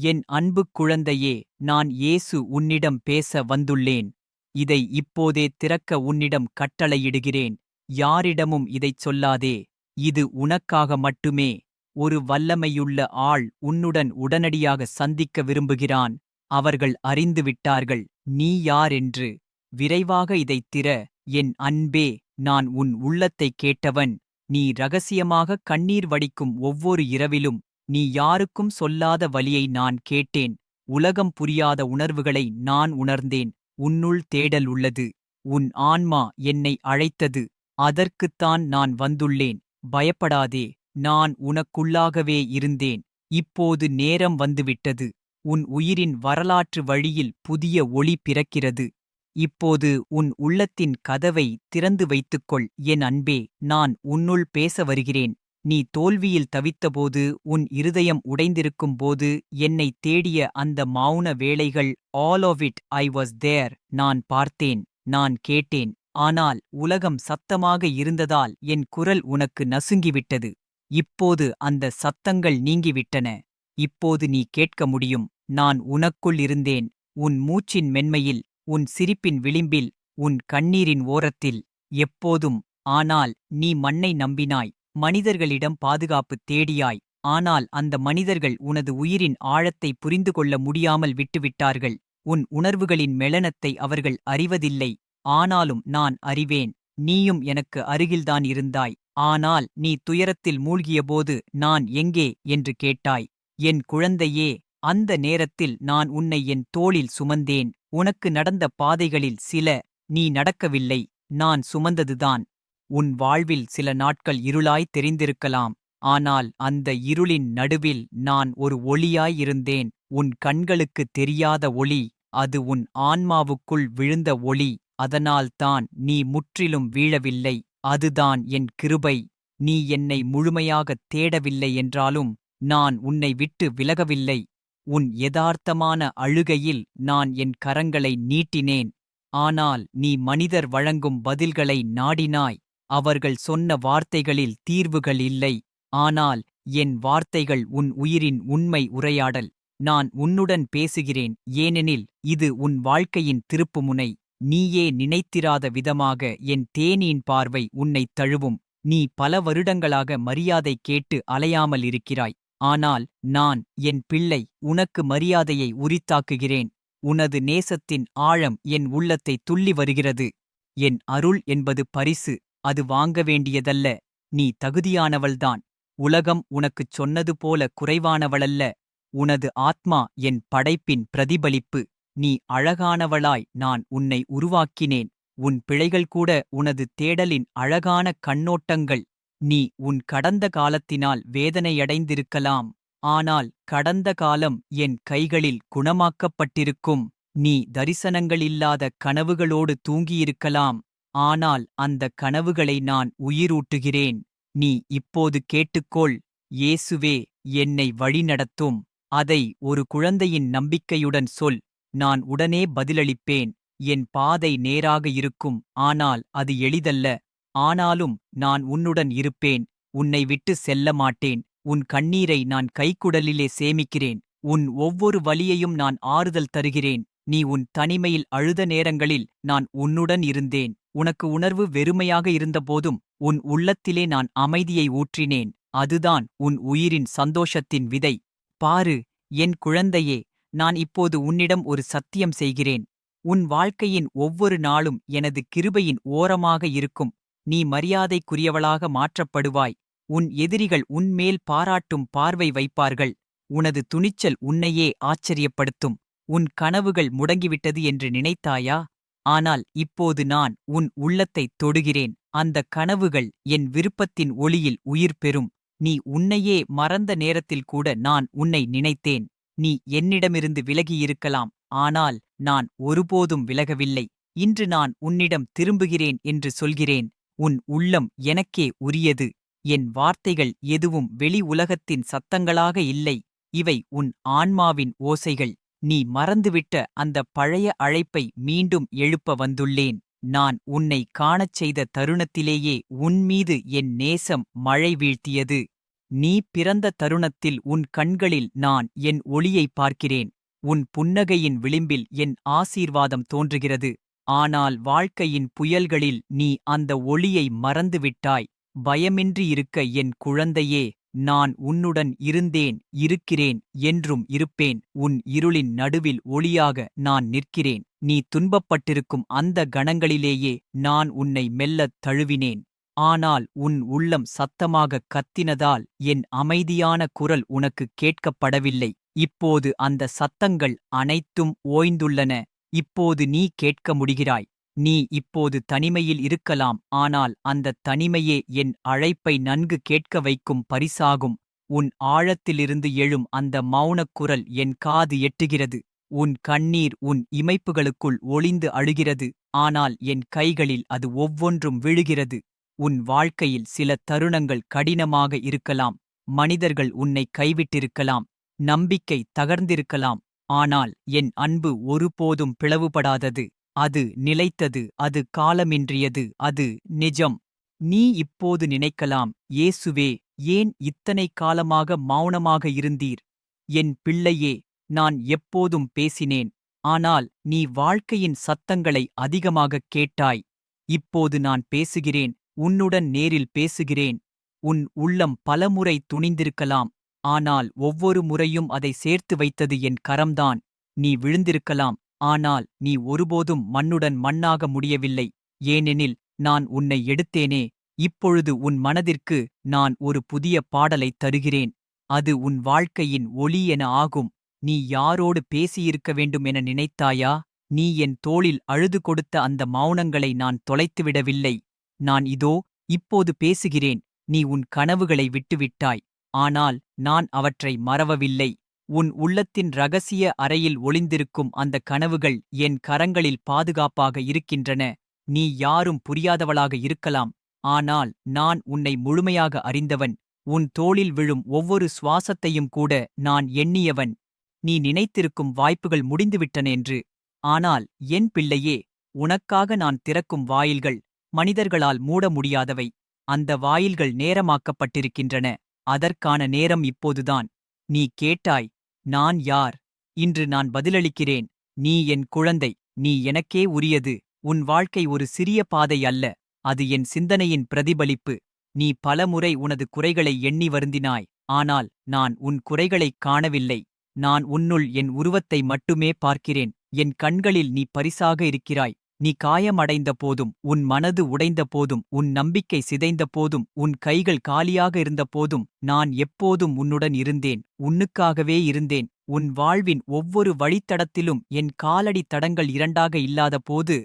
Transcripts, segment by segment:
என் அன்புக் குழந்தையே நான் இயேசு உன்னிடம் பேச வந்துள்ளேன். இதை இப்போதே திறக்க உன்னிடம் கட்டளையிடுகிறேன். யாரிடமும் இதைச் சொல்லாதே. இது உனக்காக மட்டுமே. ஒரு வல்லமையுள்ள ஆள் உன்னுடன் உடனடியாக சந்திக்க விரும்புகிறான். அவர்கள் அறிந்து விட்டார்கள் நீ யாரென்று விரைவாக இதைத் திற. என் அன்பே நான் உன் உள்ளத்தைக் கேட்டவன். நீ ரகசியமாக கண்ணீர் வடிக்கும் ஒவ்வொரு இரவிலும் நீ யாருக்கும் சொல்லாத வழியை நான் கேட்டேன். உலகம் புரியாத உணர்வுகளை நான் உணர்ந்தேன். உன்னுள் தேடல் உள்ளது. உன் ஆன்மா என்னை அழைத்தது. அதற்குத்தான் நான் வந்துள்ளேன். பயப்படாதே. நான் உனக்குள்ளாகவே இருந்தேன். இப்போது நேரம் வந்துவிட்டது. உன் உயிரின் வரலாற்று வழியில் புதிய ஒளி பிறக்கிறது. இப்போது உன் உள்ளத்தின் கதவை திறந்து வைத்துக்கொள். என் அன்பே நான் உன்னுள் பேச வருகிறேன். நீ தோல்வியில் தவித்தபோது உன் இருதயம் உடைந்திருக்கும் போது என்னை தேடிய அந்த மௌன வேளைகள் all of it I was there நான் பார்த்தேன் நான் கேட்டேன். ஆனால் உலகம் சத்தமாக இருந்ததால் என் குரல் உனக்கு நசுங்கிவிட்டது. இப்போது அந்த சத்தங்கள் நீங்கிவிட்டன. இப்போது நீ கேட்க முடியும் நான் உனக்குள் இருந்தேன். உன் மூச்சின் மென்மையில் உன் சிரிப்பின் விளிம்பில் உன் கண்ணீரின் ஓரத்தில் எப்போதும். ஆனால் நீ மண்ணை நம்பினாய். மனிதர்களிடம் பாதுகாப்பு தேடியாய். ஆனால் அந்த மனிதர்கள் உனது உயிரின் ஆழத்தை புரிந்து கொள்ள முடியாமல் விட்டுவிட்டார்கள். உன் உணர்வுகளின் மெளனத்தை அவர்கள் அறிவதில்லை. ஆனாலும் நான் அறிவேன். நீயும் எனக்கு அருகில்தான் இருந்தாய். ஆனால் நீ துயரத்தில் மூழ்கியபோது நான் எங்கே? என்று கேட்டாய். என் குழந்தையே அந்த நேரத்தில் நான் உன்னை என் தோளில் சுமந்தேன். உனக்கு நடந்த பாதைகளில் சில நீ நடக்கவில்லை. நான் சுமந்ததுதான். உன் வாழ்வில் சில நாட்கள் இருளாய் தெரிந்திருக்கலாம். ஆனால் அந்த இருளின் நடுவில் நான் ஒரு ஒளியாய் இருந்தேன். உன் கண்களுக்கு தெரியாத ஒளி அது உன் ஆன்மாவுக்குள் விழுந்த ஒளி. அதனால்தான் நீ முற்றிலும் வீழவில்லை. அதுதான் என் கிருபை. நீ என்னை முழுமையாகத் தேடவில்லை என்றாலும் நான் உன்னை விட்டு விலகவில்லை. உன் யதார்த்தமான அழுகையில் நான் என் கரங்களை நீட்டினேன். ஆனால் நீ மனிதர் வழங்கும் பதில்களை நாடினாய். அவர்கள் சொன்ன வார்த்தைகளில் தீர்வுகள் இல்லை. ஆனால் என் வார்த்தைகள் உன் உயிரின் உண்மை உரையாடல். நான் உன்னுடன் பேசுகிறேன். ஏனெனில் இது உன் வாழ்க்கையின் திருப்புமுனை. நீயே நினைத்திராத விதமாக என் தேனியின் பார்வை உன்னைத் தழுவும். நீ பல வருடங்களாக மரியாதை கேட்டு அலையாமல் இருக்கிறாய். ஆனால் நான் என் பிள்ளை உனக்கு மரியாதையை உரித்தாக்குகிறேன். உனது நேசத்தின் ஆழம் என் உள்ளத்தை துள்ளி வருகிறது. என் அருள் என்பது பரிசு. அது வாங்க வேண்டியதல்ல. நீ தகுதியானவள்தான். உலகம் உனக்குச் சொன்னது போல குறைவானவளல்ல. உனது ஆத்மா என் படைப்பின் பிரதிபலிப்பு. நீ அழகானவளாய் நான் உன்னை உருவாக்கினேன். உன் பிழைகள் கூட உனது தேடலின் அழகான கண்ணோட்டங்கள். நீ உன் கடந்த காலத்தினால் வேதனையடைந்திருக்கலாம். ஆனால் கடந்த காலம் என் கைகளில் குணமாக்கப்பட்டிருக்கும். நீ தரிசனங்களில்லாத கனவுகளோடு தூங்கியிருக்கலாம். ஆனால் அந்த கனவுகளை நான் உயிரூட்டுகிறேன். நீ இப்போது கேட்டுக்கொள் இயேசுவே என்னை வழிநடத்தும். அதை ஒரு குழந்தையின் நம்பிக்கையுடன் சொல் நான் உடனே பதிலளிப்பேன். என் பாதை நேராக இருக்கும் ஆனால் அது எளிதல்ல. ஆனாலும் நான் உன்னுடன் இருப்பேன் உன்னை விட்டு செல்ல மாட்டேன். உன் கண்ணீரை நான் கைக்குடலிலே சேமிக்கிறேன் உன் ஒவ்வொரு வழியையும் நான் ஆறுதல் தருகிறேன். நீ உன் தனிமையில் அழுத நேரங்களில் நான் உன்னுடன் இருந்தேன். உனக்கு உணர்வு வெறுமையாக இருந்தபோதும் உன் உள்ளத்திலே நான் அமைதியை ஊற்றினேன். அதுதான் உன் உயிரின் சந்தோஷத்தின் விதை. பாரு என் குழந்தையே நான் இப்போது உன்னிடம் ஒரு சத்தியம் செய்கிறேன். உன் வாழ்க்கையின் ஒவ்வொரு நாளும் எனது கிருபையின் ஓரமாக இருக்கும். நீ மரியாதைக்குரியவளாக மாற்றப்படுவாய். உன் எதிரிகள் உன்மேல் பாராட்டும் பார்வை வைப்பார்கள். உனது துணிச்சல் உன்னையே ஆச்சரியப்படுத்தும். உன் கனவுகள் முடங்கிவிட்டது என்று நினைத்தாயா? ஆனால் இப்போது நான் உன் உள்ளத்தைத் தொடுகிறேன். அந்த கனவுகள் என் விருப்பத்தின் ஒளியில் உயிர் பெறும். நீ உன்னையே மறந்த நேரத்தில் கூட நான் உன்னை நினைத்தேன். நீ என்னிடமிருந்து விலகியிருக்கலாம். ஆனால் நான் ஒருபோதும் விலகவில்லை. இன்று நான் உன்னிடம் திரும்புகிறேன் என்று சொல்கிறேன். உன் உள்ளம் எனக்கே உரியது. என் வார்த்தைகள் எதுவும் வெளி உலகத்தின் சத்தங்களாக இல்லை. இவை உன் ஆன்மாவின் ஓசைகள். நீ மறந்துவிட்ட அந்த பழைய அழைப்பை மீண்டும் எழுப்ப வந்துள்ளேன். நான் உன்னை காணச் செய்த தருணத்திலேயே உன்மீது என் நேசம் மழை வீழ்த்தியது. நீ பிறந்த தருணத்தில் உன் கண்களில் நான் என் ஒளியை பார்க்கிறேன். உன் புன்னகையின் விளிம்பில் என் ஆசீர்வாதம் தோன்றுகிறது. ஆனால் வாழ்க்கையின் புயல்களில் நீ அந்த ஒளியை மறந்துவிட்டாய். பயமின்றி இருக்க என் குழந்தையே நான் உன்னுடன் இருந்தேன் இருக்கிறேன் என்றும் இருப்பேன். உன் இருளின் நடுவில் ஒளியாக நான் நிற்கிறேன். நீ துன்பப்பட்டிருக்கும் அந்த கணங்களிலேயே நான் உன்னை மெல்லத் தழுவினேன். ஆனால் உன் உள்ளம் சத்தமாகக் கத்தினதால் என் அமைதியான குரல் உனக்கு கேட்கப்படவில்லை. இப்போது அந்த சத்தங்கள் அனைத்தும் ஓய்ந்துள்ளன. இப்போது நீ கேட்க முடிகிறாய். நீ இப்போது தனிமையில் இருக்கலாம் ஆனால் அந்த தனிமையே என் அழைப்பை நன்கு கேட்க வைக்கும் பரிசாகும். உன் ஆழத்திலிருந்து எழும் அந்த மௌனக் குரல் என் காது எட்டுகிறது. உன் கண்ணீர் உன் இமைப்புகளுக்குள் ஒளிந்து அழுகிறது. ஆனால் என் கைகளில் அது ஒவ்வொன்றும் விழுகிறது. உன் வாழ்க்கையில் சில தருணங்கள் கடினமாக இருக்கலாம். மனிதர்கள் உன்னை கைவிட்டிருக்கலாம். நம்பிக்கை தகர்ந்திருக்கலாம். ஆனால் என் அன்பு ஒருபோதும் பிளவுபடாதது. அது நிலைத்தது அது காலமின்றியது அது நிஜம். நீ இப்போது நினைக்கலாம் இயேசுவே ஏன் இத்தனை காலமாக மௌனமாக இருந்தீர்? என் பிள்ளையே நான் எப்போதும் பேசினேன். ஆனால் நீ வாழ்க்கையின் சத்தங்களை அதிகமாகக் கேட்டாய். இப்போது நான் பேசுகிறேன் உன்னுடன் நேரில் பேசுகிறேன். உன் உள்ளம் பலமுறை துணிந்திருக்கலாம். ஆனால் ஒவ்வொரு முறையும் அதை சேர்த்து வைத்தது என் கரம்தான். நீ விழுந்திருக்கலாம். ஆனால் நீ ஒருபோதும் மண்ணுடன் மண்ணாக முடியவில்லை. ஏனெனில் நான் உன்னை எடுத்தேனே. இப்பொழுது உன் மனதிற்கு நான் ஒரு புதிய பாடலைத் தருகிறேன். அது உன் வாழ்க்கையின் ஒளி என ஆகும். நீ யாரோடு பேசியிருக்க வேண்டும் என நினைத்தாயா? நீ என் தோளில் அழுது கொடுத்த அந்த மௌனங்களை நான் தொலைத்துவிடவில்லை. நான் இதோ இப்போது பேசுகிறேன். நீ உன் கனவுகளை விட்டுவிட்டாய். ஆனால் நான் அவற்றை மறவவில்லை. உன் உள்ளத்தின் ரகசிய அறையில் ஒளிந்திருக்கும் அந்த கனவுகள் என் கரங்களில் பாதுகாப்பாக இருக்கின்றன. நீ யாரும் புரியாதவளாக இருக்கலாம். ஆனால் நான் உன்னை முழுமையாக அறிந்தவன். உன் தோளில் விழும் ஒவ்வொரு சுவாசத்தையும் கூட நான் எண்ணியவன். நீ நினைத்திருக்கும் வாய்ப்புகள் முடிந்துவிட்டன என்று. ஆனால் என் பிள்ளையே உனக்காக நான் திறக்கும் வாயில்கள் மனிதர்களால் மூட முடியாதவை. அந்த வாயில்கள் நேரமாக்கப்பட்டிருக்கின்றன. அதற்கான நேரம் இப்போதுதான். நீ கேட்டாய் நான் யார்? இன்று நான் பதிலளிக்கிறேன். நீ என் குழந்தை. நீ எனக்கே உரியது. உன் வாழ்க்கை ஒரு சிறிய பாதை அல்ல. அது என் சிந்தனையின் பிரதிபலிப்பு. நீ பலமுறை உனது குறைகளை எண்ணி வருந்தினாய். ஆனால் நான் உன் குறைகளைக் காணவில்லை. நான் உன்னுள் என் உருவத்தை மட்டுமே பார்க்கிறேன். என் கண்களில் நீ பரிசாக இருக்கிறாய். நீ காயமடைந்த போதும் உன் மனது உடைந்த போதும் உன் நம்பிக்கை சிதைந்த போதும் உன் கைகள் காலியாக இருந்த போதும் நான் எப்போதும் உன்னுடன் இருந்தேன் உன்னுக்காகவே இருந்தேன். உன் வாழ்வின் ஒவ்வொரு வழித்தடத்திலும் என் காலடி தடங்கள் இரண்டாக இல்லாத போது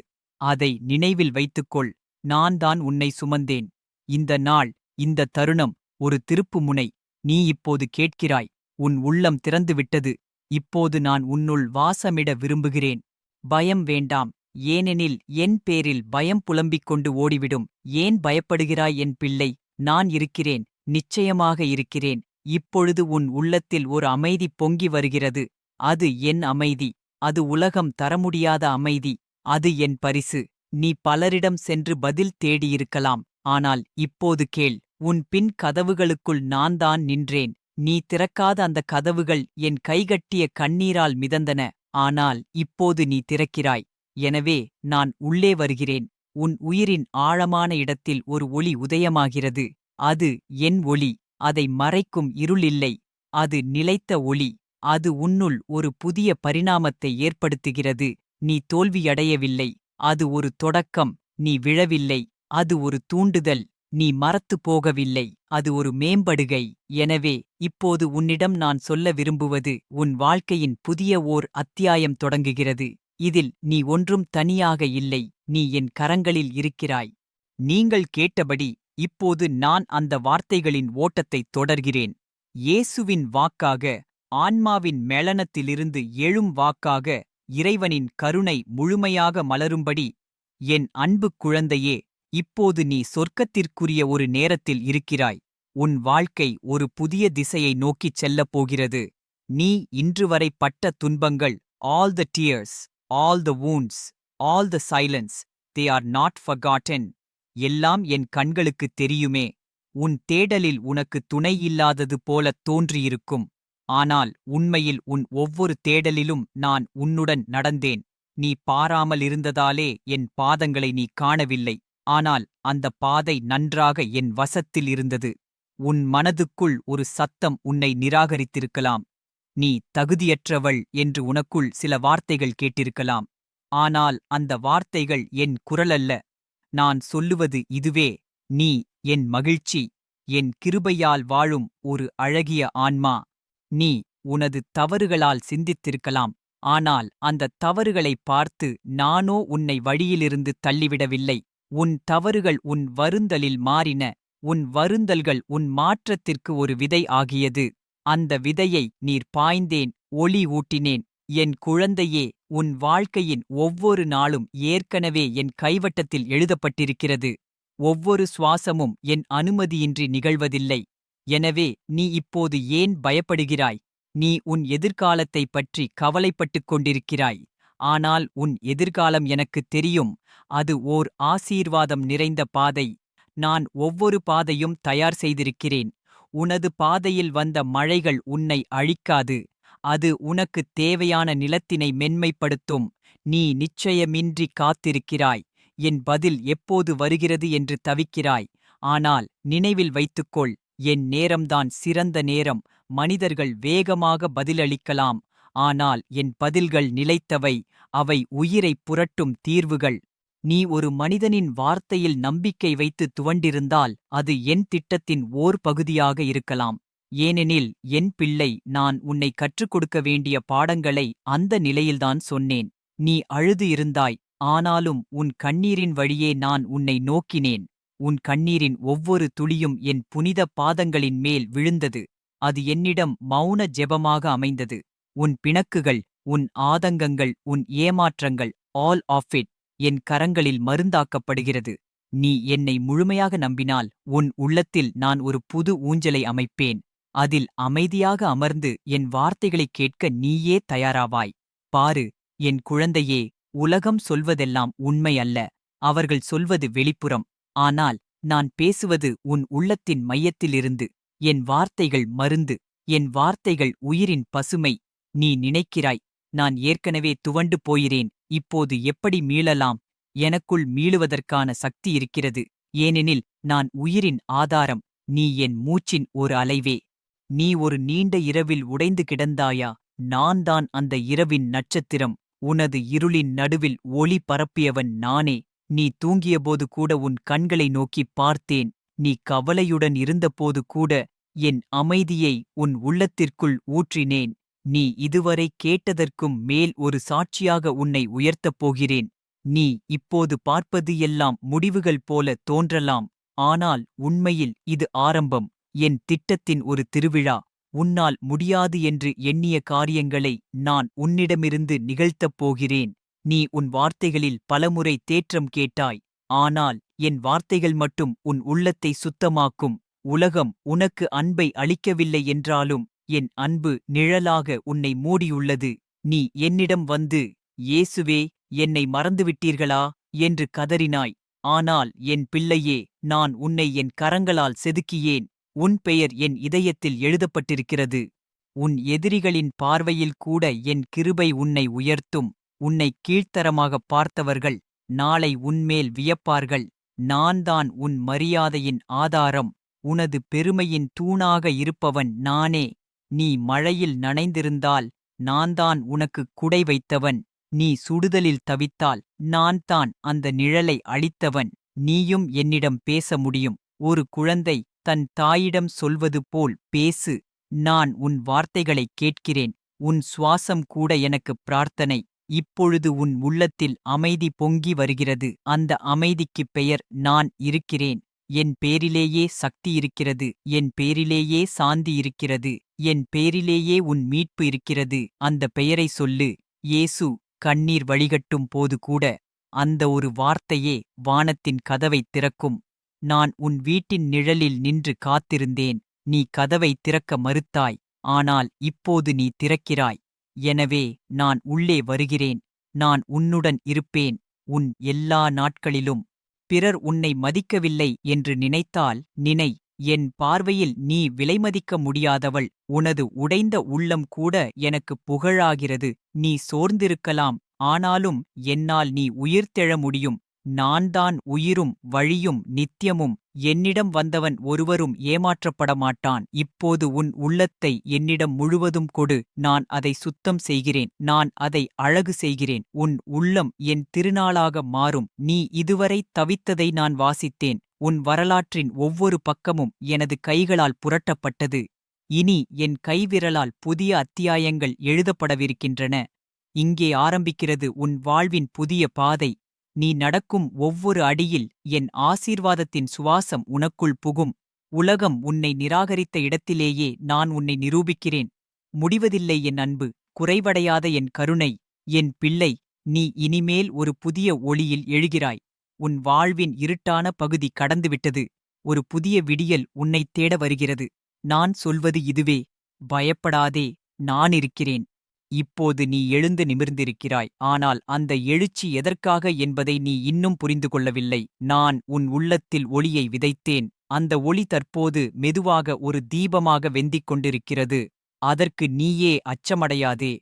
அதை நினைவில் வைத்துக்கொள் நான் தான் உன்னை சுமந்தேன். இந்த நாள் இந்த தருணம் ஒரு திருப்புமுனை நீ இப்போது கேட்கிறாய் உன் உள்ளம் திறந்துவிட்டது இப்போது நான் உன்னுள் வாசமிட விரும்புகிறேன். பயம் வேண்டாம் ஏனெனில் என் பேரில் பயம் புலம்பிக் கொண்டு ஓடிவிடும். ஏன் பயப்படுகிறாய் என் பிள்ளை? நான் இருக்கிறேன் நிச்சயமாக இருக்கிறேன். இப்பொழுது உன் உள்ளத்தில் ஒரு அமைதி பொங்கி வருகிறது. அது என் அமைதி. அது உலகம் தர முடியாத அமைதி. அது என் பரிசு. நீ பலரிடம் சென்று பதில் தேடியிருக்கலாம். ஆனால் இப்போது கேள் உன் பின் கதவுகளுக்குள் நான் தான் நின்றேன். நீ திறக்காத அந்த கதவுகள் என் கைகட்டிய கண்ணீரால் மிதந்தன. ஆனால் இப்போது நீ திறக்கிறாய். எனவே நான் உள்ளே வருகிறேன். உன் உயிரின் ஆழமான இடத்தில் ஒரு ஒளி உதயமாகிறது. அது என் ஒளி. அதை மறைக்கும் இருளில்லை. அது நிலைத்த ஒளி. அது உன்னுள் ஒரு புதிய பரிணாமத்தை ஏற்படுத்துகிறது. நீ தோல்வியடையவில்லை. அது ஒரு தொடக்கம். நீ விழவில்லை. அது ஒரு தூண்டுதல். நீ மறத்துப் போகவில்லை. அது ஒரு மேம்படுகை. எனவே இப்போது உன்னிடம் நான் சொல்ல விரும்புவது உன் வாழ்க்கையின் புதிய ஓர் அத்தியாயம் தொடங்குகிறது. இதில் நீ ஒன்றும் தனியாக இல்லை நீ என் கரங்களில் இருக்கிறாய். நீங்கள் கேட்டபடி இப்போது நான் அந்த வார்த்தைகளின் ஓட்டத்தைத் தொடர்கிறேன். இயேசுவின் வாக்காக ஆன்மாவின் மேளனத்திலிருந்து எழும் வாக்காக இறைவனின் கருணை முழுமையாக மலரும்படி என் அன்பு குழந்தையே இப்போது நீ சொர்க்கத்திற்குரிய ஒரு நேரத்தில் இருக்கிறாய். உன் வாழ்க்கை ஒரு புதிய திசையை நோக்கிச் செல்லப் போகிறது. நீ இன்றுவரை பட்ட துன்பங்கள் all the tears all the wounds all the silence they are not forgotten எல்லாம் என் கண்களுக்குத் தெரியுமே. உன் தேடலில் உனக்கு துணை இல்லாதது போலத் தோன்றியிருக்கும். ஆனால் உண்மையில் உன் ஒவ்வொரு தேடலிலும் நான் உன்னுடன் நடந்தேன். நீ பாராமல் இருந்ததாலே என் பாதங்களை நீ காணவில்லை. ஆனால் அந்த பாதை நன்றாக என் வசத்தில் இருந்தது. உன் மனதுக்குள் ஒரு சத்தம் உன்னை நிராகரித்திருக்கலாம். நீ தகுதியற்றவள் என்று உனக்குள் சில வார்த்தைகள் கேட்டிருக்கலாம். ஆனால் அந்த வார்த்தைகள் என் குரலல்ல. நான் சொல்லுவது இதுவே. நீ என் மகிழ்ச்சி. என் கிருபையால் வாழும் ஒரு அழகிய ஆன்மா. நீ உனது தவறுகளால் சிந்தித்திருக்கலாம். ஆனால் அந்த தவறுகளைப் பார்த்து நானோ உன்னை வழியிலிருந்து தள்ளிவிடவில்லை. உன் தவறுகள் உன் வருந்தலில் மாறின. உன் வருந்தல்கள் உன் மாற்றத்திற்கு ஒரு விதை ஆகியது. அந்த விதையை நீர் பாய்ந்தேன் ஒளி ஊட்டினேன். என் குழந்தையே உன் வாழ்க்கையின் ஒவ்வொரு நாளும் ஏற்கனவே என் கைவட்டத்தில் எழுதப்பட்டிருக்கிறது. ஒவ்வொரு சுவாசமும் என் அனுமதியின்றி நிகழ்வதில்லை. எனவே நீ இப்போது ஏன் பயப்படுகிறாய்? நீ உன் எதிர்காலத்தைப் பற்றி கவலைப்பட்டுக் கொண்டிருக்கிறாய். ஆனால் உன் எதிர்காலம் எனக்குத் தெரியும். அது ஓர் ஆசீர்வாதம் நிறைந்த பாதை. நான் ஒவ்வொரு பாதையும் தயார் செய்திருக்கிறேன். உனது பாதையில் வந்த மழைகள் உன்னை அழிக்காது. அது உனக்குத் தேவையான நிலத்தினை மென்மைப்படுத்தும். நீ நிச்சயமின்றி காத்திருக்கிறாய். என் பதில் எப்போது வருகிறது என்று தவிக்கிறாய். ஆனால் நினைவில் வைத்துக்கொள் என் நேரம்தான் சிறந்த நேரம். மனிதர்கள் வேகமாக பதிலளிக்கலாம். ஆனால் என் பதில்கள் நிலைத்தவை. அவை உயிரைப் புரட்டும் தீர்வுகள். நீ ஒரு மனிதனின் வார்த்தையில் நம்பிக்கை வைத்து துவண்டிருந்தால் அது என் திட்டத்தின் ஓர் பகுதியாக இருக்கலாம். ஏனெனில் என் பிள்ளை நான் உன்னை கற்றுக் கொடுக்க வேண்டிய பாடங்களை அந்த நிலையில்தான் சொன்னேன். நீ அழுது இருந்தாய் ஆனாலும் உன் கண்ணீரின் வழியே நான் உன்னை நோக்கினேன். உன் கண்ணீரின் ஒவ்வொரு துளியும் என் புனித பாதங்களின் மேல் விழுந்தது. அது என்னிடம் மௌன ஜெபமாக அமைந்தது. உன் பிணக்குகள் உன் ஆதங்கங்கள் உன் ஏமாற்றங்கள் ஆல் ஆஃப் இட் என் கரங்களில் மருந்தாக்கப்படுகிறது. நீ என்னை முழுமையாக நம்பினால் உன் உள்ளத்தில் நான் ஒரு புது ஊஞ்சலை அமைப்பேன். அதில் அமைதியாக அமர்ந்து என் வார்த்தைகளைக் கேட்க நீயே தயாராவாய். பாரு என் குழந்தையே உலகம் சொல்வதெல்லாம் உண்மை அல்ல. அவர்கள் சொல்வது வெளிப்புறம். ஆனால் நான் பேசுவது உன் உள்ளத்தின் மையத்திலிருந்து. என் வார்த்தைகள் மருந்து. என் வார்த்தைகள் உயிரின் பசுமை. நீ நினைக்கிறாய் நான் ஏற்கனவே துவண்டு போயிறேன் இப்போது எப்படி மீளலாம்? எனக்குள் மீளுவதற்கான சக்தி இருக்கிறது. ஏனெனில் நான் உயிரின் ஆதாரம் நீ என் மூச்சின் ஒரு அலைவே. நீ ஒரு நீண்ட இரவில் உடைந்து கிடந்தாயா? நான் தான் அந்த இரவின் நட்சத்திரம். உனது இருளின் நடுவில் ஒளி பரப்பியவன் நானே. நீ தூங்கியபோது கூட உன் கண்களை நோக்கிப் பார்த்தேன். நீ கவலையுடன் இருந்தபோது கூட என் அமைதியை உன் உள்ளத்திற்குள் ஊற்றினேன். நீ இதுவரை கேட்டதற்கும் மேல் ஒரு சாட்சியாக உன்னை உயர்த்தப் போகிறேன். நீ இப்போது பார்ப்பது எல்லாம் முடிவுகள் போல தோன்றலாம். ஆனால் உண்மையில் இது ஆரம்பம். என் திட்டத்தின் ஒரு திருவிழா. உன்னால் முடியாது என்று எண்ணிய காரியங்களை நான் உன்னிடமிருந்து நிகழ்த்தப் போகிறேன். நீ உன் வார்த்தைகளில் பலமுறை தேற்றம் கேட்டாய். ஆனால் என் வார்த்தைகள் மட்டும் உன் உள்ளத்தை சுத்தமாக்கும். உலகம் உனக்கு அன்பை அளிக்கவில்லை என்றாலும் என் அன்பு நிழலாக உன்னை மூடியுள்ளது. நீ என்னிடம் வந்து இயேசுவே என்னை மறந்துவிட்டீர்களா? என்று கதறினாய். ஆனால் என் பிள்ளையே நான் உன்னை என் கரங்களால் செதுக்கியேன். உன் பெயர் என் இதயத்தில் எழுதப்பட்டிருக்கிறது. உன் எதிரிகளின் பார்வையில் கூட என் கிருபை உன்னை உயர்த்தும். உன்னை கீழ்த்தரமாகப் பார்த்தவர்கள் நாளை உன்மேல் வியப்பார்கள். நான்தான் உன் மரியாதையின் ஆதாரம். உனது பெருமையின் தூணாக இருப்பவன் நானே. நீ மழையில் நனைந்திருந்தால் நான்தான் உனக்குக் குடை வைத்தவன். நீ சுடுதலில் தவித்தால் நான் தான் அந்த நிழலை அளித்தவன் நீயும் என்னிடம் பேச முடியும். ஒரு குழந்தை தன் தாயிடம் சொல்வது போல் பேசு. நான் உன் வார்த்தைகளைக் கேட்கிறேன். உன் சுவாசம் கூட எனக்குப் பிரார்த்தனை. இப்பொழுது உன் உள்ளத்தில் அமைதி பொங்கி வருகிறது. அந்த அமைதிக்குப் பெயர் நான் இருக்கிறேன். என் பேரிலேயே சக்தி இருக்கிறது என் பேரிலேயே சாந்தி இருக்கிறது என் பேரிலேயே உன் மீட்பு இருக்கிறது. அந்த பெயரை சொல்லு. இயேசு கண்ணீர் வழிகட்டும் போது கூட அந்த ஒரு வார்த்தையே வானத்தின் கதவைத் திறக்கும். நான் உன் வீட்டின் நிழலில் நின்று காத்திருந்தேன். நீ கதவைத் திறக்க மறுத்தாய். ஆனால் இப்போது நீ திறக்கிறாய். எனவே நான் உள்ளே வருகிறேன். நான் உன்னுடன் இருப்பேன். உன் எல்லா நாட்களிலும் பிறர் உன்னை மதிக்கவில்லை என்று நினைத்தால் நினை என் பார்வையில் நீ விலைமதிக்க முடியாதவள் உனது உடைந்த உள்ளம் கூட எனக்கு புகழாகிறது நீ சோர்ந்திருக்கலாம் ஆனாலும் என்னால் நீ உயிர்த்தெழ முடியும் நான்தான் உயிரும் வழியும் நித்தியமும் என்னிடம் வந்தவன் ஒருவரும் ஏமாற்றப்பட மாட்டான் இப்போது உன் உள்ளத்தை என்னிடம் முழுவதும் கொடு. நான் அதை சுத்தம் செய்கிறேன். நான் அதை அழகு செய்கிறேன். உன் உள்ளம் என் திருநாளாக மாறும். நீ இதுவரை தவித்ததை நான் வாசித்தேன். உன் வரலாற்றின் ஒவ்வொரு பக்கமும் எனது கைகளால் புரட்டப்பட்டது. இனி என் கைவிரலால் புதிய அத்தியாயங்கள் எழுதப்படவிருக்கின்றன. இங்கே ஆரம்பிக்கிறது உன் வாழ்வின் புதிய பாதை. நீ நடக்கும் ஒவ்வொரு அடியில் என் ஆசீர்வாதத்தின் சுவாசம் உனக்குள் புகும். உலகம் உன்னை நிராகரித்த இடத்திலேயே நான் உன்னை நிரூபிக்கிறேன். முடிவதில்லை என் அன்பு குறைவடையாத என் கருணை என் பிள்ளை நீ இனிமேல் ஒரு புதிய ஒளியில் எழுகிறாய். உன் வாழ்வின் இருட்டான பகுதி கடந்துவிட்டது. ஒரு புதிய விடியல் உன்னைத் தேட வருகிறது. நான் சொல்வது இதுவே. பயப்படாதே நான் இருக்கிறேன். இப்போது நீ எழுந்து நிமிர்ந்திருக்கிறாய். ஆனால் அந்த எழுச்சி எதற்காக என்பதை நீ இன்னும் புரிந்து கொள்ளவில்லை. நான் உன் உள்ளத்தில் ஒளியை விதைத்தேன். அந்த ஒளி தற்போது மெதுவாக ஒரு தீபமாக வெந்திக் கொண்டிருக்கிறது. அதற்கு நீயே அச்சமடையாதே.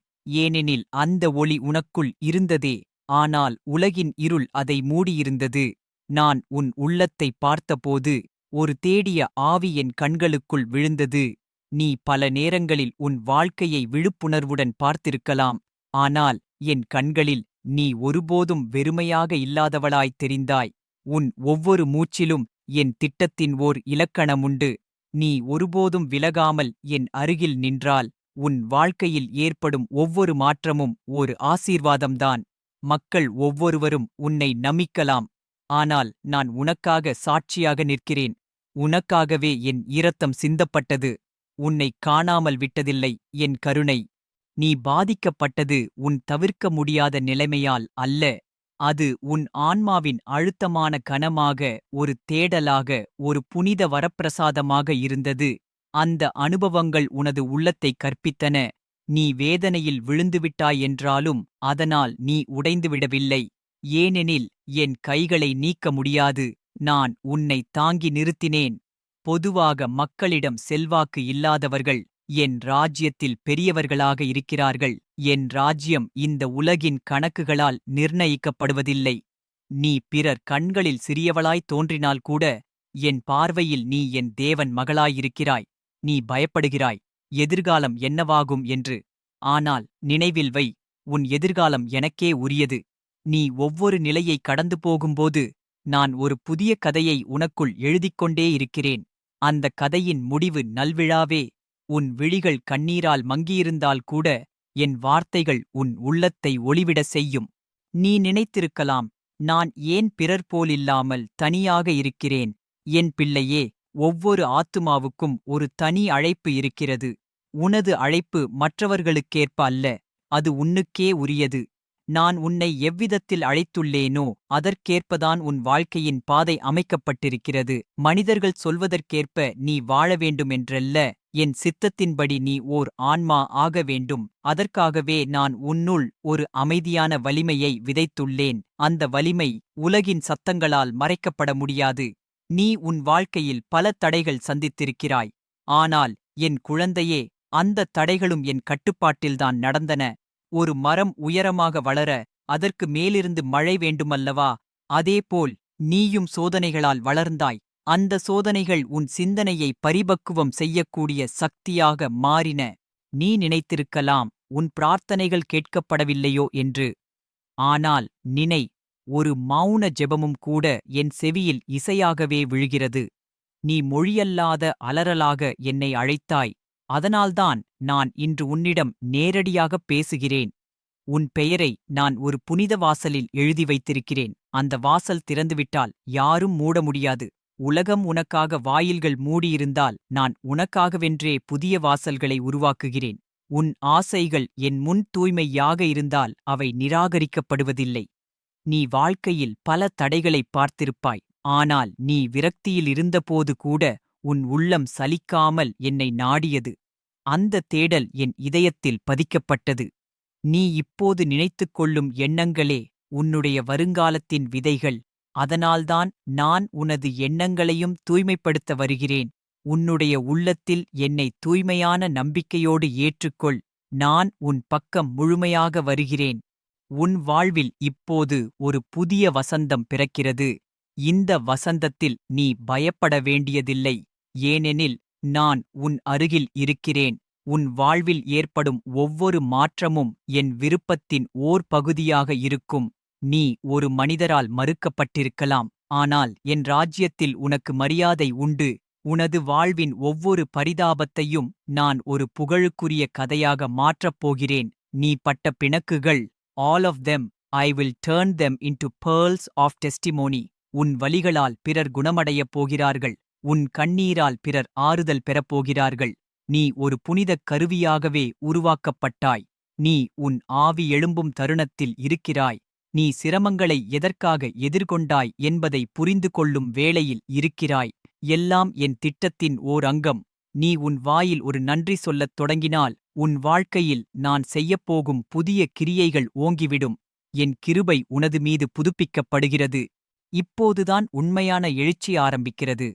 ஏனெனில் அந்த ஒளி உனக்குள் இருந்ததே. ஆனால் உலகின் இருள் அதை மூடியிருந்தது. நான் உன் உள்ளத்தை பார்த்தபோது ஒரு தேடிய ஆவி என் கண்களுக்குள் விழுந்தது. நீ பல நேரங்களில் உன் வாழ்க்கையை விழுப்புணர்வுடன் பார்த்திருக்கலாம். ஆனால் என் கண்களில் நீ ஒருபோதும் வெறுமையாக இல்லாதவளாய் தெரிந்தாய். உன் ஒவ்வொரு மூச்சிலும் என் திட்டத்தின் ஓர் இலக்கணமுண்டு. நீ ஒருபோதும் விலகாமல் என் அருகில் நின்றால் உன் வாழ்க்கையில் ஏற்படும் ஒவ்வொரு மாற்றமும் ஒரு ஆசீர்வாதம்தான். மக்கள் ஒவ்வொருவரும் உன்னை நமிக்கலாம். ஆனால் நான் உனக்காக சாட்சியாக நிற்கிறேன். உனக்காகவே என் இரத்தம் சிந்தப்பட்டது. உன்னை காணாமல் விட்டதில்லை என் கருணை. நீ பாதிக்கப்பட்டது உன் தவிர்க்க முடியாத நிலைமையால் அல்ல அது உன் ஆன்மாவின் அழுத்தமான கனமாக ஒரு தேடலாக ஒரு புனித வரப்பிரசாதமாக இருந்தது. அந்த அனுபவங்கள் உனது உள்ளத்தை கற்பித்தன. நீ வேதனையில் விழுந்துவிட்டாய் என்றாலும் அதனால் நீ உடைந்துவிடவில்லை. ஏனெனில் என் கைகளை நீக்க முடியாது. நான் உன்னை தாங்கி நிறுத்தினேன். பொதுவாக மக்களிடம் செல்வாக்கு இல்லாதவர்கள் என் ராஜ்யத்தில் பெரியவர்களாக இருக்கிறார்கள். என் ராஜ்யம் இந்த உலகின் கணக்குகளால் நிர்ணயிக்கப்படுவதில்லை. நீ பிறர் கண்களில் சிறியவளாய் தோன்றினால் கூட என் பார்வையில் நீ என் தேவன் மகளாயிருக்கிறாய். நீ பயப்படுகிறாய். எதிர்காலம் என்னவாகும் என்று. ஆனால் நினைவில் வை உன் எதிர்காலம் எனக்கே உரியது. நீ ஒவ்வொரு நிலையை கடந்து போகும்போது நான் ஒரு புதிய கதையை உனக்குள் எழுதிக்கொண்டே இருக்கிறேன். அந்த கதையின் முடிவு நல்விழாவே. உன் விழிகள் கண்ணீரால் மங்கியிருந்தால் கூட என் வார்த்தைகள் உன் உள்ளத்தை ஒளிவிட செய்யும். நீ நினைத்திருக்கலாம் நான் ஏன் பிறர் போலில்லாமல் தனியாக இருக்கிறேன். என் பிள்ளையே ஒவ்வொரு ஆத்துமாவுக்கும் ஒரு தனி அழைப்பு இருக்கிறது. உனது அழைப்பு மற்றவர்களுக்கேற்ப அல்ல அது உன்னுக்கே உரியது. நான் உன்னை எவ்விதத்தில் அழைத்துள்ளேனோ அதற்கேற்பதான் உன் வாழ்க்கையின் பாதை அமைக்கப்பட்டிருக்கிறது. மனிதர்கள் சொல்வதற்கேற்ப நீ வாழ வேண்டுமென்றல்ல என் சித்தத்தின்படி நீ ஓர் ஆன்மா ஆக வேண்டும். அதற்காகவே நான் உன்னுள் ஒரு அமைதியான வலிமையை விதைத்துள்ளேன். அந்த வலிமை உலகின் சத்தங்களால் மறைக்கப்பட முடியாது. நீ உன் வாழ்க்கையில் பல தடைகள் சந்தித்திருக்கிறாய். ஆனால் என் குழந்தையே அந்த தடைகளும் என் கட்டுப்பாட்டில்தான் நடந்தன. ஒரு மரம் உயரமாக வளர அதற்கு மேலிருந்து மழை வேண்டுமல்லவா? அதேபோல் நீயும் சோதனைகளால் வளர்ந்தாய். அந்த சோதனைகள் உன் சிந்தனையை பரிபக்குவம் செய்யக்கூடிய சக்தியாக மாறின. நீ நினைத்திருக்கலாம் உன் பிரார்த்தனைகள் கேட்கப்படவில்லையோ என்று. ஆனால் நினை ஒரு மௌன ஜெபமும் கூட என் செவியில் இசையாகவே விழுகிறது. நீ மொழியல்லாத அலறலாக என்னை அழைத்தாய். அதனால்தான் நான் இன்று உன்னிடம் நேரடியாகப் பேசுகிறேன். உன் பெயரை நான் ஒரு புனித வாசலில் எழுதி வைத்திருக்கிறேன். அந்த வாசல் திறந்துவிட்டால் யாரும் மூட முடியாது. உலகம் உனக்காக வாயில்கள் மூடியிருந்தால் நான் உனக்காகவென்றே புதிய வாசல்களை உருவாக்குகிறேன். உன் ஆசைகள் என் முன் தூய்மையாக இருந்தால் அவை நிராகரிக்கப்படுவதில்லை. நீ வாழ்க்கையில் பல தடைகளைப் பார்த்திருப்பாய். ஆனால் நீ விரக்தியில் இருந்தபோது கூட உன் உள்ளம் சலிக்காமல் என்னை நாடியது. அந்த தேடல் என் இதயத்தில் பதிக்கப்பட்டது. நீ இப்போது நினைத்துக் கொள்ளும் எண்ணங்களே உன்னுடைய வருங்காலத்தின் விதைகள். அதனால்தான் நான் உனது எண்ணங்களையும் தூய்மைப்படுத்த வருகிறேன். உன்னுடைய உள்ளத்தில் என்னை தூய்மையான நம்பிக்கையோடு ஏற்றுக்கொள். நான் உன் பக்கம் முழுமையாக வருகிறேன். உன் வாழ்வில் இப்போது ஒரு புதிய வசந்தம் பிறக்கிறது. இந்த வசந்தத்தில் நீ பயப்பட வேண்டியதில்லை. ஏனெனில் நான் உன் அருகில் இருக்கிறேன். உன் வாழ்வில் ஏற்படும் ஒவ்வொரு மாற்றமும் என் விருப்பத்தின் ஓர் பகுதியாக இருக்கும். நீ ஒரு மனிதரால் மறுக்கப்பட்டிருக்கலாம். ஆனால் என் ராஜ்யத்தில் உனக்கு மரியாதை உண்டு. உனது வாழ்வின் ஒவ்வொரு பரிதாபத்தையும் நான் ஒரு புகழுக்குரிய கதையாக மாற்றப் போகிறேன். நீ பட்ட பிணக்குகள் all of them I will turn them into pearls of testimony உன் வழிகளால் பிறர் குணமடையப் போகிறார்கள். உன் கண்ணீரால் பிறர் ஆறுதல் பெறப்போகிறார்கள். நீ ஒரு புனிதக் கருவியாகவே உருவாக்கப்பட்டாய். நீ உன் ஆவி எழும்பும் தருணத்தில் இருக்கிறாய். நீ சிரமங்களை எதற்காக எதிர்கொண்டாய் என்பதை புரிந்து கொள்ளும் வேளையில் இருக்கிறாய். எல்லாம் என் திட்டத்தின் ஓர் அங்கம். நீ உன் வாயில் ஒரு நன்றி சொல்லத் தொடங்கினால் உன் வாழ்க்கையில் நான் செய்யப்போகும் புதிய கிரியைகள் ஓங்கிவிடும். என் கிருபை உனது மீது புதுப்பிக்கப்படுகிறது. இப்போதுதான் உண்மையான எழுச்சி ஆரம்பிக்கிறது.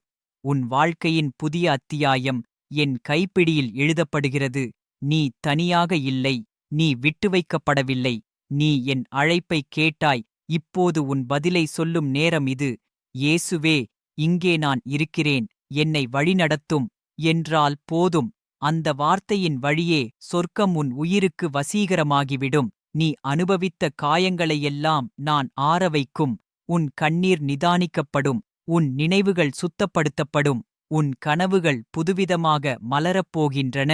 உன் வாழ்க்கையின் புதிய அத்தியாயம் என் கைப்பிடியில் எழுதப்படுகிறது. நீ தனியாக இல்லை. நீ விட்டு வைக்கப்படவில்லை. நீ என் அழைப்பை கேட்டாய். இப்போது உன் பதிலை சொல்லும் நேரம் இது. இயேசுவே இங்கே நான் இருக்கிறேன். என்னை வழிநடத்தும். என்றால் போதும். அந்த வார்த்தையின் வழியே சொர்க்கம் உன் உயிருக்கு வசீகரமாகிவிடும். நீ அனுபவித்த காயங்களையெல்லாம் நான் ஆற வைக்கும். உன் கண்ணீர் நிதானிக்கப்படும். உன் நினைவுகள் சுத்தப்படுத்தப்படும். உன் கனவுகள் புதுவிதமாக மலரப் போகின்றன.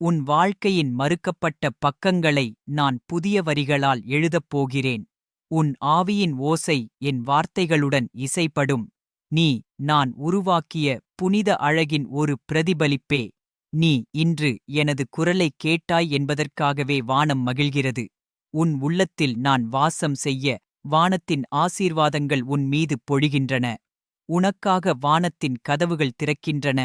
உன் வாழ்க்கையின் மறுக்கப்பட்ட பக்கங்களை நான் புதிய வரிகளால் எழுதப் போகிறேன். உன் ஆவியின் ஓசை என் வார்த்தைகளுடன் இசைப்படும். நீ நான் உருவாக்கிய புனித அழகின் ஒரு பிரதிபலிப்பே. நீ இன்று எனது குரலை கேட்டாய் என்பதற்காகவே வானம் மகிழ்கிறது. உன் உள்ளத்தில் நான் வாசம் செய்ய வானத்தின் ஆசீர்வாதங்கள் உன் மீது பொழிகின்றன. உனக்காக வானத்தின் கதவுகள் திறக்கின்றன.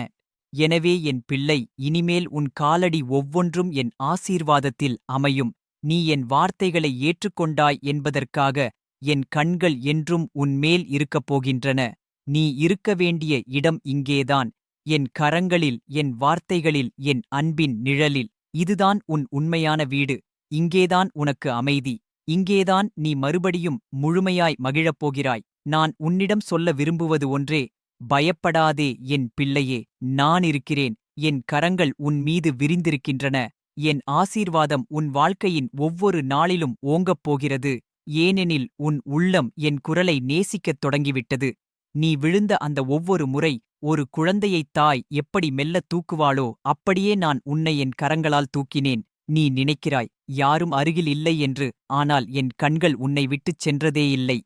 எனவே என் பிள்ளை இனிமேல் உன் காலடி ஒவ்வொன்றும் என் ஆசீர்வாதத்தில் அமையும். நீ என் வார்த்தைகளை ஏற்றுக்கொண்டாய் என்பதற்காக என் கண்கள் என்றும் உன்மேல் இருக்கப் போகின்றன. நீ இருக்க வேண்டிய இடம் இங்கேதான். என் கரங்களில் என் வார்த்தைகளில் என் அன்பின் நிழலில். இதுதான் உன் உண்மையான வீடு. இங்கேதான் உனக்கு அமைதி. இங்கேதான் நீ மறுபடியும் முழுமையாய் மகிழப் போகிறாய். நான் உன்னிடம் சொல்ல விரும்புவது ஒன்றே பயப்படாதே என் பிள்ளையே நான் இருக்கிறேன் என் கரங்கள் உன் மீது விரிந்திருக்கின்றன என் ஆசீர்வாதம் உன் வாழ்க்கையின் ஒவ்வொரு நாளிலும் ஓங்கப் போகிறது ஏனெனில் உன் உள்ளம் என் குரலை நேசிக்கத் தொடங்கிவிட்டது. நீ விழுந்த அந்த ஒவ்வொரு முறை ஒரு குழந்தையைத் தாய் எப்படி மெல்லத் தூக்குவாளோ அப்படியே நான் உன்னை என் கரங்களால் தூக்கினேன் நீ நினைக்கிறாய் யாரும் அருகில் இல்லை என்று ஆனால் என் கண்கள் உன்னை விட்டுச் சென்றதே இல்லை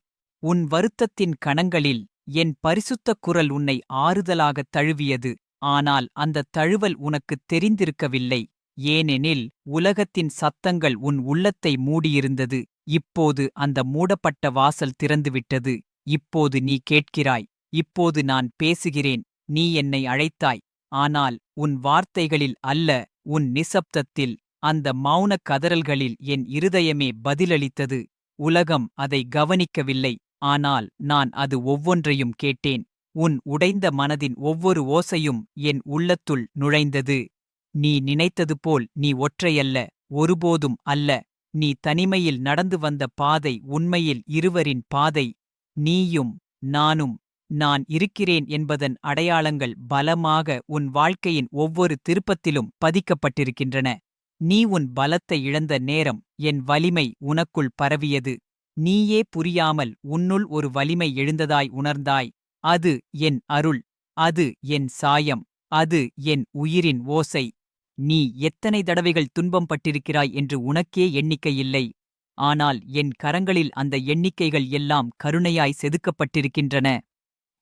உன் வருத்தத்தின் கணங்களில் என் பரிசுத்த குரல் உன்னை ஆறுதலாகத் தழுவியது. ஆனால் அந்த தழுவல் உனக்குத் தெரிந்திருக்கவில்லை. ஏனெனில் உலகத்தின் சத்தங்கள் உன் உள்ளத்தை மூடியிருந்தது. இப்போது அந்த மூடப்பட்ட வாசல் திறந்துவிட்டது. இப்போது நீ கேட்கிறாய். இப்போது நான் பேசுகிறேன். நீ என்னை அழைத்தாய். ஆனால் உன் வார்த்தைகளில் அல்ல உன் நிசப்தத்தில் அந்த மௌனக் கதறல்களில் என் இருதயமே பதிலளித்தது. உலகம் அதை கவனிக்கவில்லை. ஆனால் நான் அது ஒவ்வொன்றையும் கேட்டேன். உன் உடைந்த மனதின் ஒவ்வொரு ஓசையும் என் உள்ளத்துள் நுழைந்தது. நீ நினைத்தது போல் நீ ஒற்றையல்ல ஒருபோதும் அல்ல. நீ தனிமையில் நடந்து வந்த பாதை உண்மையில் இருவரின் பாதை. நீயும் நானும் நான் இருக்கிறேன் என்பதன் அடையாளங்கள் பலமாக உன் வாழ்க்கையின் ஒவ்வொரு திருப்பத்திலும் பதிக்கப்பட்டிருக்கின்றன. நீ உன் பலத்தை இழந்த நேரம் என் வலிமை உனக்குள் பரவியது. நீயே புரியாமல் உன்னுள் ஒரு வலிமை எழுந்ததாய் உணர்ந்தாய். அது என் அருள் அது என் சாயம் அது என் உயிரின் ஓசை. நீ எத்தனை தடவைகள் துன்பம் பட்டிருக்கிறாய் என்று உனக்கே எண்ணிக்கையில்லை. ஆனால் என் கரங்களில் அந்த எண்ணிக்கைகள் எல்லாம் கருணையாய் செதுக்கப்பட்டிருக்கின்றன.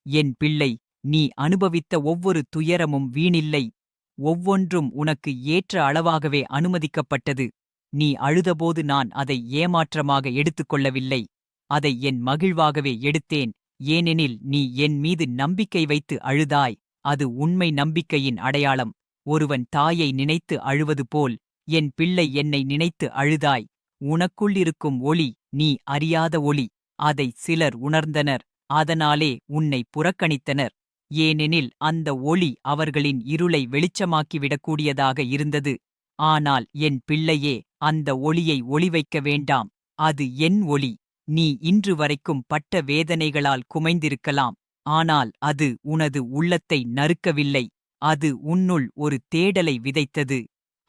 என் பிள்ளை நீ அனுபவித்த ஒவ்வொரு துயரமும் வீணில்லை. ஒவ்வொன்றும் உனக்கு ஏற்ற அளவாகவே அனுமதிக்கப்பட்டது. நீ அழுதபோது நான் அதை ஏமாற்றமாக எடுத்துக்கொள்ளவில்லை. அதை என் மகிழ்வாகவே எடுத்தேன். ஏனெனில் நீ என் மீது நம்பிக்கை வைத்து அழுதாய். அது உண்மை நம்பிக்கையின் அடையாளம். ஒருவன் தாயை நினைத்து அழுவது போல் என் பிள்ளை என்னை நினைத்து அழுதாய். உனக்குள்ளிருக்கும் ஒளி நீ அறியாத ஒளி. அதை சிலர் உணர்ந்தனர். அதனாலே உன்னை புறக்கணித்தனர். ஏனெனில் அந்த ஒளி அவர்களின் இருளை வெளிச்சமாக்கிவிடக்கூடியதாக இருந்தது. ஆனால் என் பிள்ளையே அந்த ஒளியை ஒளிவைக்க வேண்டாம். அது என் ஒளி. நீ இன்று வரைக்கும் பட்ட வேதனைகளால் குமைந்திருக்கலாம். ஆனால் அது உனது உள்ளத்தை நறுக்கவில்லை. அது உன்னுள் ஒரு தேடலை விதைத்தது.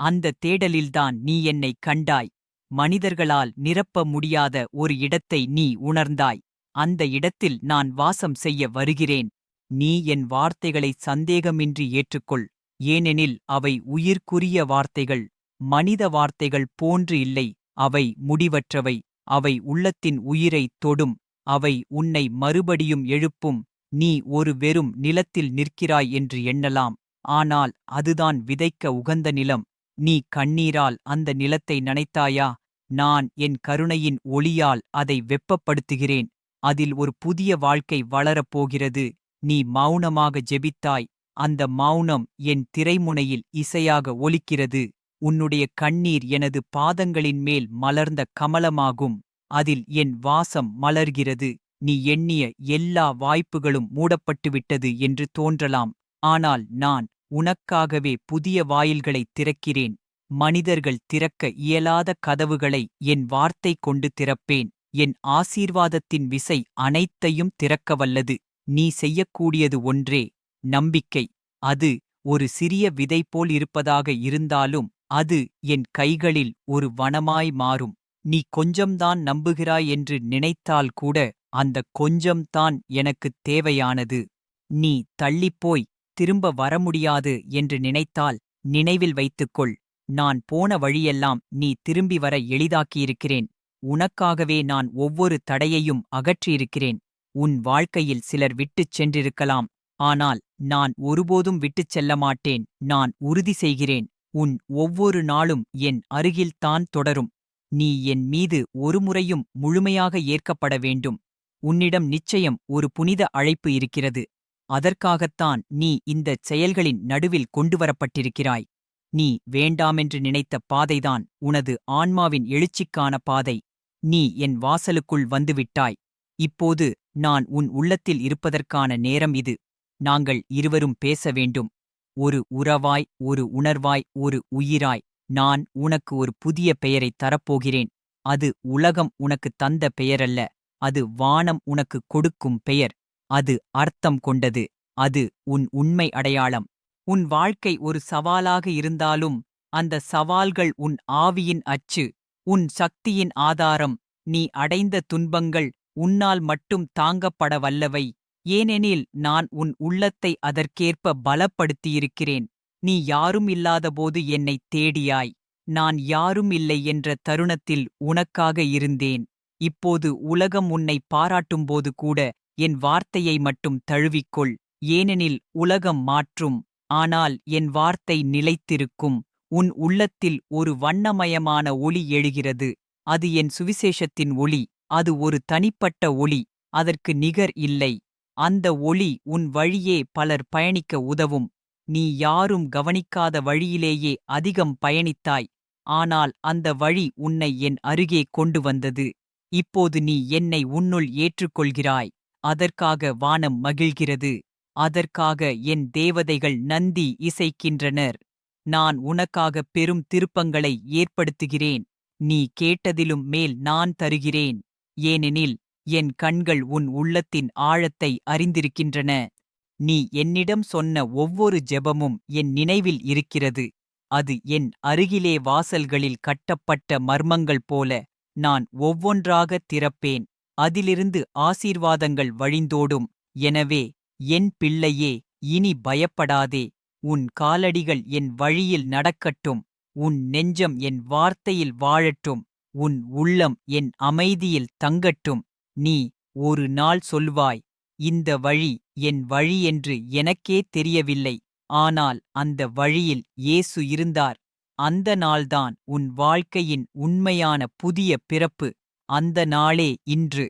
அந்த தேடலில்தான் நீ என்னை கண்டாய். மனிதர்களால் நிரப்ப முடியாத ஒரு இடத்தை நீ உணர்ந்தாய். அந்த இடத்தில் நான் வாசம் செய்ய வருகிறேன். நீ என் வார்த்தைகளை சந்தேகமின்றி ஏற்றுக்கொள். ஏனெனில் அவை உயிர்க்குரிய வார்த்தைகள். மனித வார்த்தைகள் போன்று இல்லை. அவை முடிவற்றவை. அவை உள்ளத்தின் உயிரை தொடும். அவை உன்னை மறுபடியும் எழுப்பும். நீ ஒரு வெறும் நிலத்தில் நிற்கிறாய் என்று எண்ணலாம். ஆனால் அதுதான் விதைக்க உகந்த நிலம். நீ கண்ணீரால் அந்த நிலத்தை நனைத்தாயா? நான் என் கருணையின் ஒளியால் அதை வெப்பப்படுத்துகிறேன். அதில் ஒரு புதிய வாழ்க்கை வளரப்போகிறது நீ மௌனமாக ஜெபித்தாய். அந்த மௌனம் என் திரைமுனையில் இசையாக ஒலிக்கிறது. உன்னுடைய கண்ணீர் எனது பாதங்களின் மேல் மலர்ந்த கமலமாகும். அதில் என் வாசம் மலர்கிறது. நீ எண்ணிய எல்லா வாய்ப்புகளும் மூடப்பட்டுவிட்டது என்று தோன்றலாம். ஆனால் நான் உனக்காகவே புதிய வாயில்களைத் திறக்கிறேன். மனிதர்கள் திறக்க இயலாத கதவுகளை என் வார்த்தை கொண்டு திறப்பேன். என் ஆசீர்வாதத்தின் விசை அனைத்தையும் திறக்கவல்லது. நீ செய்யக்கூடியது ஒன்றே நம்பிக்கை. அது ஒரு சிறிய விதை போல் இருப்பதாக இருந்தாலும் அது என் கைகளில் ஒரு வனமாய் மாறும். நீ கொஞ்சம்தான் நம்புகிறாய் என்று நினைத்தால் கூட அந்த கொஞ்சம்தான் எனக்குத் தேவையானது. நீ தள்ளிப்போய் திரும்ப வர முடியாது என்று நினைத்தால் நினைவில் வைத்துக்கொள். நான் போன வழியெல்லாம் நீ திரும்பி வர எளிதாக்கியிருக்கிறேன். உனக்காகவே நான் ஒவ்வொரு தடையையும் அகற்றியிருக்கிறேன். உன் வாழ்க்கையில் சிலர் விட்டுச் சென்றிருக்கலாம். ஆனால் நான் ஒருபோதும் விட்டுச் செல்ல மாட்டேன் நான் உறுதி செய்கிறேன். உன் ஒவ்வொரு நாளும் என் அருகில்தான் தொடரும். நீ என் மீது ஒருமுறையும் முழுமையாக ஏற்கப்பட வேண்டும். உன்னிடம் நிச்சயம் ஒரு புனித அழைப்பு இருக்கிறது. அதற்காகத்தான் நீ இந்தச் செயல்களின் நடுவில் கொண்டுவரப்பட்டிருக்கிறாய். நீ வேண்டாமென்று நினைத்த பாதைதான் உனது ஆன்மாவின் எழுச்சிக்கான பாதை. நீ என் வாசலுக்குள் வந்துவிட்டாய். இப்போது நான் உன் உள்ளத்தில் இருப்பதற்கான நேரம் இது. நாங்கள் இருவரும் பேச வேண்டும். ஒரு உறவாய் ஒரு உணர்வாய் ஒரு உயிராய் நான் உனக்கு ஒரு புதிய பெயரைத் தரப்போகிறேன். அது உலகம் உனக்கு தந்த பெயரல்ல. அது வானம் உனக்கு கொடுக்கும் பெயர். அது அர்த்தம் கொண்டது. அது உன் உண்மை அடையாளம். உன் வாழ்க்கை ஒரு சவாலாக இருந்தாலும் அந்த சவால்கள் உன் ஆவியின் அச்சு உன் சக்தியின் ஆதாரம். நீ அடைந்த துன்பங்கள் உன்னால் மட்டும் தாங்கப்பட வல்லவை ஏனெனில் நான் உன் உள்ளத்தை அதற்கேற்ப பலப்படுத்தியிருக்கிறேன். நீ யாரும் இல்லாதபோது என்னைத் தேடியாய். நான் யாரும் இல்லை என்ற தருணத்தில் உனக்காக இருந்தேன். இப்போது உலகம் உன்னை பாராட்டும்போது கூட என் வார்த்தையை மட்டும் தழுவிக்கொள். ஏனெனில் உலகம் மாற்றும். ஆனால் என் வார்த்தை நிலைத்திருக்கும். உன் உள்ளத்தில் ஒரு வண்ணமயமான ஒளி எழுகிறது. அது என் சுவிசேஷத்தின் ஒளி. அது ஒரு தனிப்பட்ட ஒளி. அதற்கு நிகர் இல்லை. அந்த ஒளி உன் வழியே பலர் பயணிக்க உதவும். நீ யாரும் கவனிக்காத வழியிலேயே அதிகம் பயணித்தாய். ஆனால் அந்த வழி உன்னை என் அருகே கொண்டு வந்தது. இப்போது நீ என்னை உன்னுள் ஏற்றுக்கொள்கிறாய். அதற்காக வானம் மகிழ்கிறது. அதற்காக என் தேவதைகள் நந்தி இசைக்கின்றனர். நான் உனக்காக பெரும் திருப்பங்களை ஏற்படுத்துகிறேன். நீ கேட்டதிலும் மேல் நான் தருகிறேன். ஏனெனில் என் கண்கள் உன் உள்ளத்தின் ஆழத்தை அறிந்திருக்கின்றன. நீ என்னிடம் சொன்ன ஒவ்வொரு ஜெபமும் என் நினைவில் இருக்கிறது. அது என் அருகிலே வாசல்களில் கட்டப்பட்ட மர்மங்கள் போல நான் ஒவ்வொன்றாக திறப்பேன். அதிலிருந்து ஆசீர்வாதங்கள் வழிந்தோடும். எனவே என் பிள்ளையே இனி பயப்படாதே. உன் காலடிகள் என் வழியில் நடக்கட்டும். உன் நெஞ்சம் என் வார்த்தையில் வாழட்டும். உன் உள்ளம் என் அமைதியில் தங்கட்டும். நீ ஒரு நாள் சொல்வாய் இந்த வழி என் வழி என்று எனக்கே தெரியவில்லை. ஆனால் அந்த வழியில் இயேசு இருந்தார். அந்த நாள்தான் உன் வாழ்க்கையின் உண்மையான புதிய பிறப்பு. அந்த நாளே இன்று.